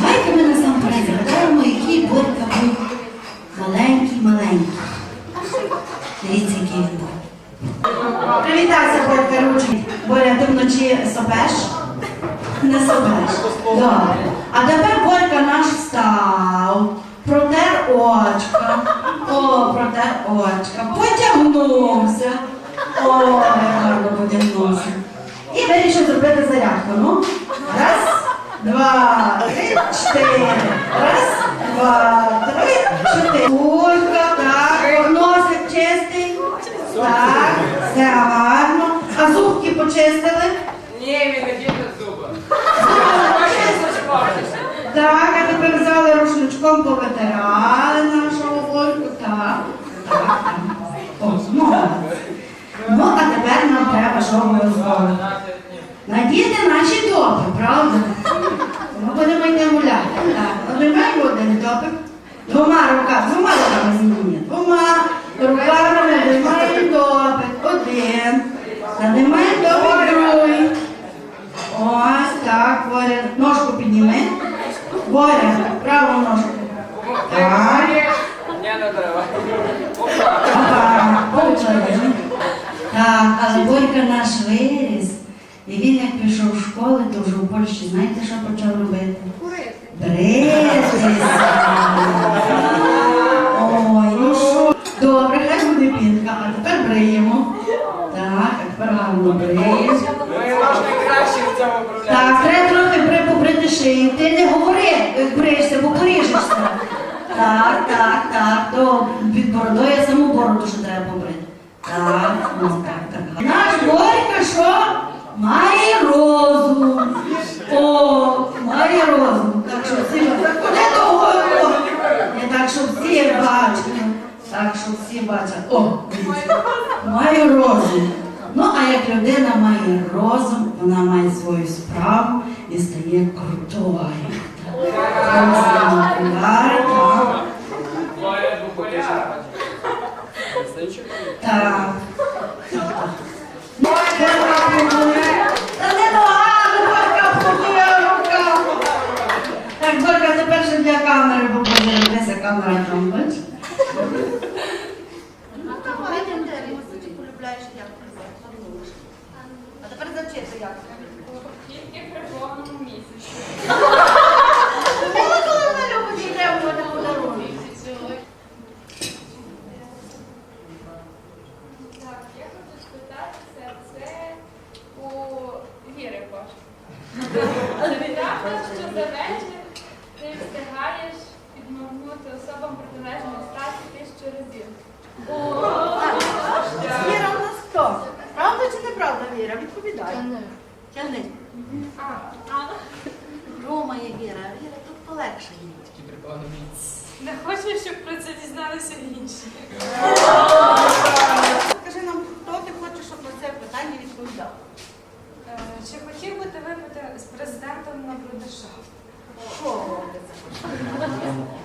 Давайте ми насамперед згадаємо, який Борька був маленький-маленький. Дивіться, який він був. Привітайся, Борька, ручки. Боря, ти вночі собеш? Не собеш. Добре. А тепер Борька наш встав, очка. О, протер очка. Потягнувся. О, гарно потягнувся. І вирішив зробити зарядку. Ну, раз, два, три, чотири. Раз, два, три, чотири. Борька, так, носик чистий. Так, все гарно. А зубки почистили? Ні, він не діти зуби. Так, а тепер взяли рушничком, повитирали нашого Ольку. Так, так, так. О. Ну, а тепер нам треба, що ми розмовили. Надіти наші топи, правда? Ми будемо йти гуляти. Так, один топик. Двома руками, двома руками зніміть. Двома руками надимаємо топик. Один. Надимаємо топик другий. Ось так, Боря. Ножку підніми. Боря, праву ножку. Так. Ні, не треба. Ага, получили. Так, але Борька наш виріс. І він як пішов в школу, то вже в Польщі, знаєте, що почав робити? Бритися. Ой, ну що? Добре, хай буде пінка, а тепер бриємо. Так, а тепер гарно бриємо. Так, треба трохи при побрити шию. Ти не говори, як бриєшся, бо поріжешся. Так, так, так. То під бородою я саму бороду ще треба побрити. Так, ну так. Наш Борька що? Має розум. О, має розум. Так що всі куди того? Не так, щоб всі бачили. Так, щоб всі бачать. О, має розум. Ну, а як людина має розум, вона має свою справу і стає крутою. Так, так, Буває популярно. так. Та не багато, Борька, популяє рука. Так, Борька, тепер ще для камери попаде. Десь камера там, бач? А тепер зачити як? Тільки при повному місяці. Виходить, що за вечір ти встигаєш підморгнути особам протилежної статі тисячу разів. Віра в нас хто? Правда чи неправда, Віра? Відповідай. Тягни. Рома є Віра. Віра тут полегше їй. Не хочу, щоб про це дізналися інші. Скажи нам, хто ти хочеш, щоб на це питання відповідав? з президентом на брудершафт.